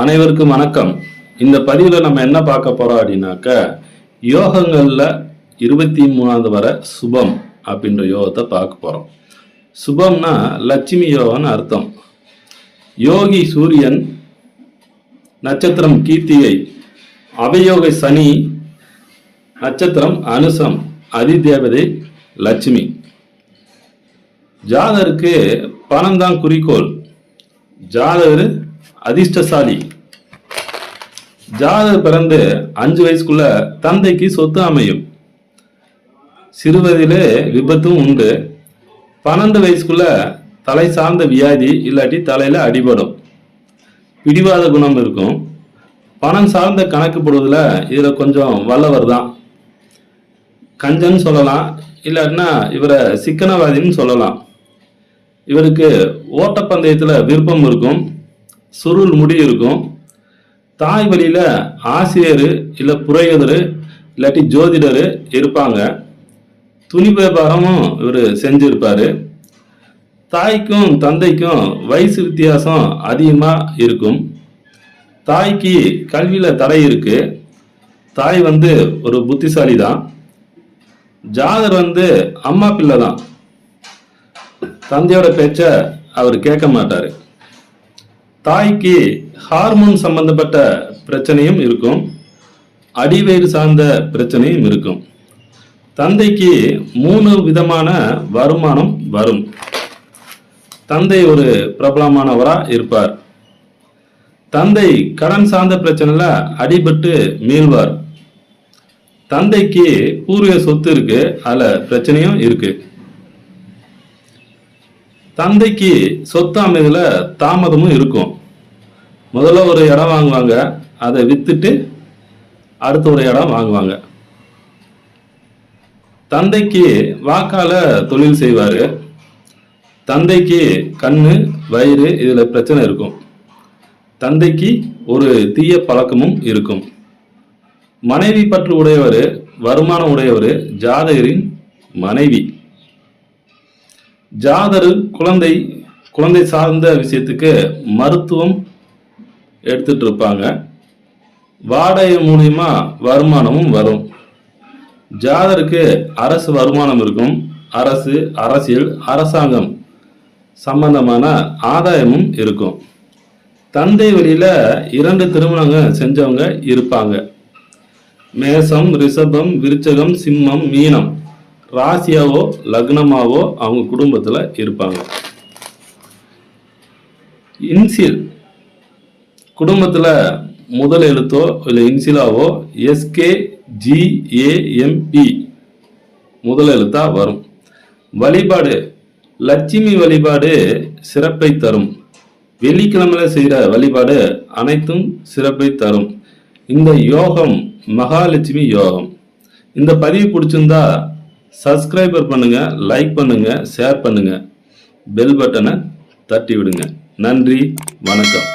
அனைவருக்கும் வணக்கம். இந்த பதிவில் நம்ம என்ன பார்க்க போறோம் அப்படின்னாக்க யோகங்களில் இருபத்தி மூணாவது வர சுபம் அப்படின்ற யோகத்தை பார்க்க போறோம். சுபம்னா லட்சுமி யோகம்னு அர்த்தம். யோகி சூரியன் நட்சத்திரம் கீர்த்திகை அவயோக சனி நட்சத்திரம் அனுசம் அதிதேவதை லட்சுமி. ஜாதருக்கு பணம் தான் குறிக்கோள். ஜாதகர் அதிர்ஷ்டசாலி. ஜாதகர் பிறந்து அஞ்சு வயசுக்குள்ள தந்தைக்கு சொத்து அமையும். சிறுவயதிலே விபத்தும் உண்டு. பன்னெண்டு வயசுக்குள்ள தலை சார்ந்த வியாதி இல்லாட்டி தலையில அடிபடும். பிடிவாத குணம் இருக்கும். பணம் சார்ந்த கணக்கு போடுவதில் இதில் கொஞ்சம் வல்லவர் தான். கஞ்சன்னு சொல்லலாம். இல்லாட்டினா இவரை சிக்கனவாதின்னு சொல்லலாம். இவருக்கு ஓட்டப்பந்தயத்தில் விருப்பம் இருக்கும். சுருள் முடி இருக்கும். தாய் வழியில் ஆசிரியர் இல்லை புரோகிதர் இல்லாட்டி ஜோதிடர் இருப்பாங்க. துணி வியாபாரமும் இவர் செஞ்சிருப்பாரு. தாய்க்கும் தந்தைக்கும் வயசு வித்தியாசம் அதிகமாக இருக்கும். தாய்க்கு கல்வியில் தடை இருக்கு. தாய் வந்து ஒரு புத்திசாலி தான் ஜாதர் வந்து அம்மா பிள்ளை தான். தந்தையோட பேச்சை அவர் கேட்க மாட்டார். தாய்க்கு ஹார்மோன் சம்பந்தப்பட்ட பிரச்சனையும் இருக்கும். அடிவயிறு சார்ந்த பிரச்சனையும் இருக்கும். தந்தைக்கு மூணு விதமான வருமானம் வரும். தந்தை ஒரு பிரபலமானவரா இருப்பார். தந்தை கடன் சார்ந்த பிரச்சனையில் அடிபட்டு மீள்வார். தந்தைக்கு பூர்வீக சொத்து இருக்கு அதில் பிரச்சனையும் இருக்குது தந்தைக்கு சொத்து அமைதியில் தாமதமும் இருக்கும். முதல்ல ஒரு இடம் வாங்குவாங்க. அதை வித்துட்டு அடுத்த ஒரு இடம் வாங்குவாங்க. தந்தைக்கு வாக்கால தொழில் செய்வார். தந்தைக்கு கண்ணு வயிறு இதில் பிரச்சனை இருக்கும். தந்தைக்கு ஒரு தீய பழக்கமும் இருக்கும். மனைவி பற்று உடையவர் வருமானம் உடையவர் ஜாதகரின் மனைவி. ஜாதர் குழந்தை குழந்தை சார்ந்த விஷயத்துக்கு மருத்துவம் எடுத்துட்டு இருப்பாங்க வாடகை மூலியமா வருமானமும் வரும். ஜாதருக்கு அரசு வருமானம் இருக்கும். அரசு அரசியல் அரசாங்கம் சம்பந்தமான ஆதாயமும் இருக்கும். தந்தை வழியில் இரண்டு திருமணங்கள் செஞ்சவங்க இருப்பாங்க. மேசம் ரிஷபம் விருச்சகம் சிம்மம் மீனம். ராசியாவோ லக்னமாவோ அவங்க குடும்பத்தில் இருப்பாங்க. இன்சில் குடும்பத்தில் முதல் எழுத்தோ இல்லை இன்சிலாவோ எஸ்கே ஜிஏஎம்பி முதல் எழுத்தா வரும். வழிபாடு லட்சுமி வழிபாடு சிறப்பை தரும். வெள்ளிக்கிழமையில் செய்கிற வழிபாடு அனைத்தும் சிறப்பை தரும். இந்த யோகம் மகாலட்சுமி யோகம். இந்த பதிவு பிடிச்சிருந்தா சப்ஸ்கிரைபர் பண்ணுங்க லைக் பண்ணுங்க ஷேர் பண்ணுங்க. பெல் பட்டனை தட்டி விடுங்க நன்றி வணக்கம்.